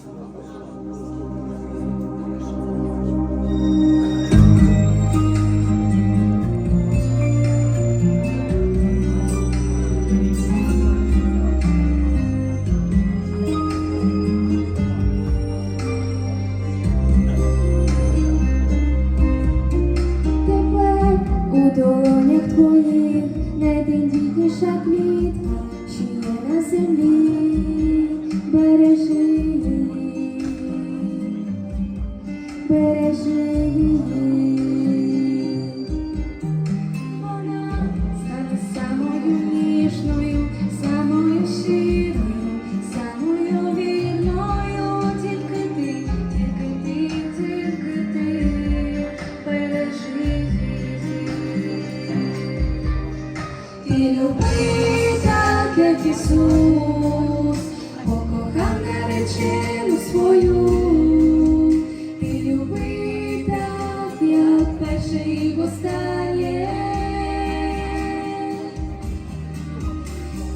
Тепер у долонях твоїх найдендітніша квітка, Ісус, покохав наречену свою.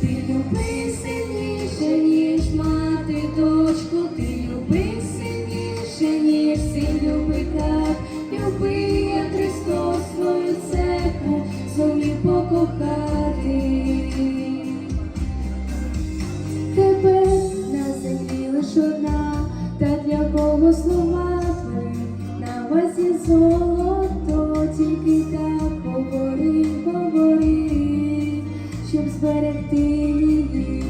Ти люби сильніше, ніж мати дочку, ти люби сильніше, ніж син люби так, люби, Христос свою церкву зумів покохати. Тебе на землі одна, та для кого слова твої? На вазі золото, тільки так говори, говори, щоб зберегти її.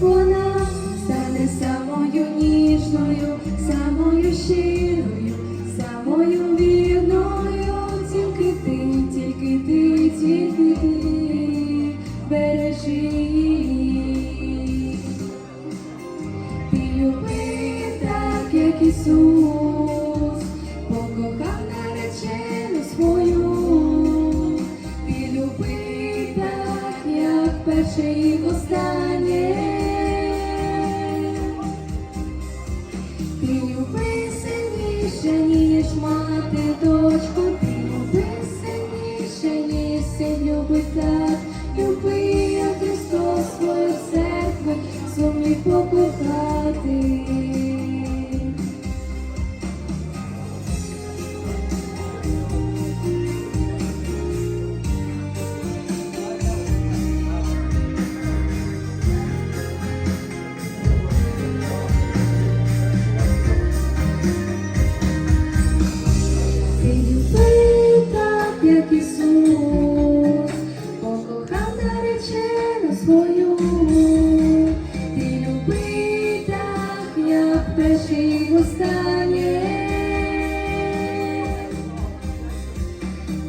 Вона стане самою ніжною, самою щирою, самою вірною, тільки ти, тільки ти, тільки ти, бережи її. Ти люби так, як Ісус, зумів покохати.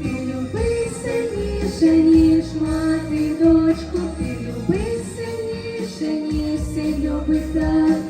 ти люби сильніше, ніж мати, дочку, ти люби сильніше, ніж син любить так.